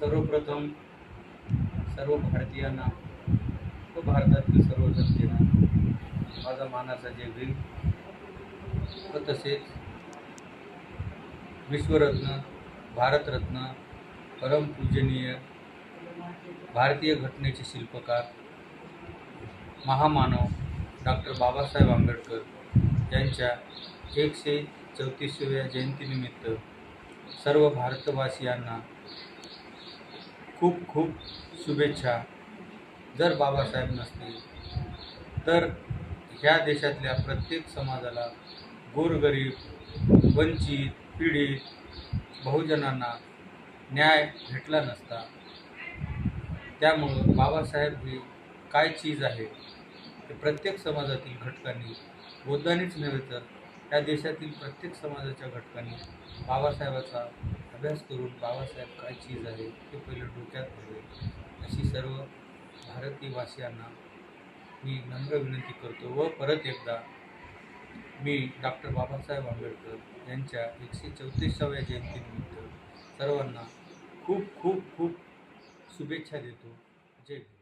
सर्वप्रथम सर्व भारतीयांना व भारतातील सर्व जनतेला माझा मानाचा जे भीम व तसेच विश्वरत्न भारतरत्न परमपूजनीय भारतीय घटनेचे शिल्पकार महामानव डॉक्टर बाबासाहेब आंबेडकर यांच्या एकशे चौतीसव्या जयंतीनिमित्त सर्व भारतवासियांना खूप खूप शुभेच्छा. जर बाबासाहेब नसतील तर ह्या देशातल्या प्रत्येक समाजाला गोरगरीब वंचित पीडित बहुजनांना न्याय भेटला नसता. त्यामुळं बाबासाहेब ही काय चीज आहे ते प्रत्येक समाजातील घटकांनी बोद्धानीच नव्हे तर त्या देशातील प्रत्येक समाजाच्या घटकांनी बाबासाहेबाचा अभ्यास करून बाबासाहेब काय चीज आहे ते पहिले डोक्यात घ्यावे अशी सर्व भारतीय वासियांना मी नम्र विनंती करतो व परत एकदा मी डॉक्टर बाबासाहेब आंबेडकर यांच्या एकशे चौतीसाव्या जयंतीनिमित्त सर्वांना खूप खूप खूप शुभेच्छा देतो. जय भीम.